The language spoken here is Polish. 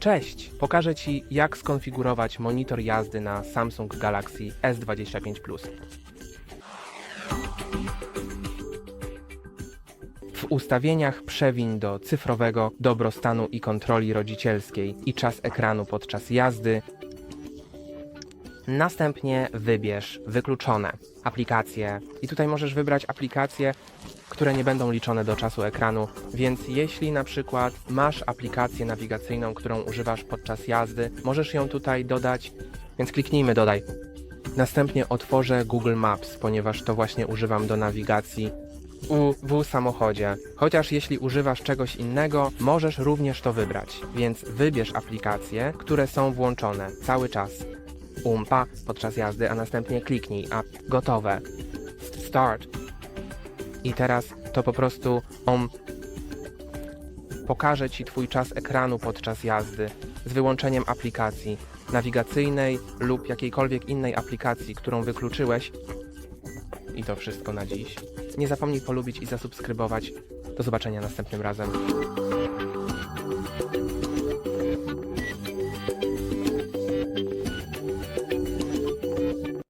Cześć! Pokażę Ci, jak skonfigurować monitor jazdy na Samsung Galaxy S25 Plus. W ustawieniach przewiń do cyfrowego dobrostanu i kontroli rodzicielskiej i czas ekranu podczas jazdy. Następnie wybierz wykluczone aplikacje i tutaj możesz wybrać aplikacje, które nie będą liczone do czasu ekranu, więc jeśli na przykład masz aplikację nawigacyjną, którą używasz podczas jazdy, możesz ją tutaj dodać, więc kliknijmy dodaj. Następnie otworzę Google Maps, ponieważ to właśnie używam do nawigacji u, w samochodzie. Chociaż jeśli używasz czegoś innego, możesz również to wybrać, więc wybierz aplikacje, które są włączone cały czas. Umpa podczas jazdy, a następnie kliknij, a gotowe. Start. I teraz to po prostu on pokaże Ci Twój czas ekranu podczas jazdy z wyłączeniem aplikacji nawigacyjnej lub jakiejkolwiek innej aplikacji, którą wykluczyłeś. I to wszystko na dziś. Nie zapomnij polubić i zasubskrybować. Do zobaczenia następnym razem.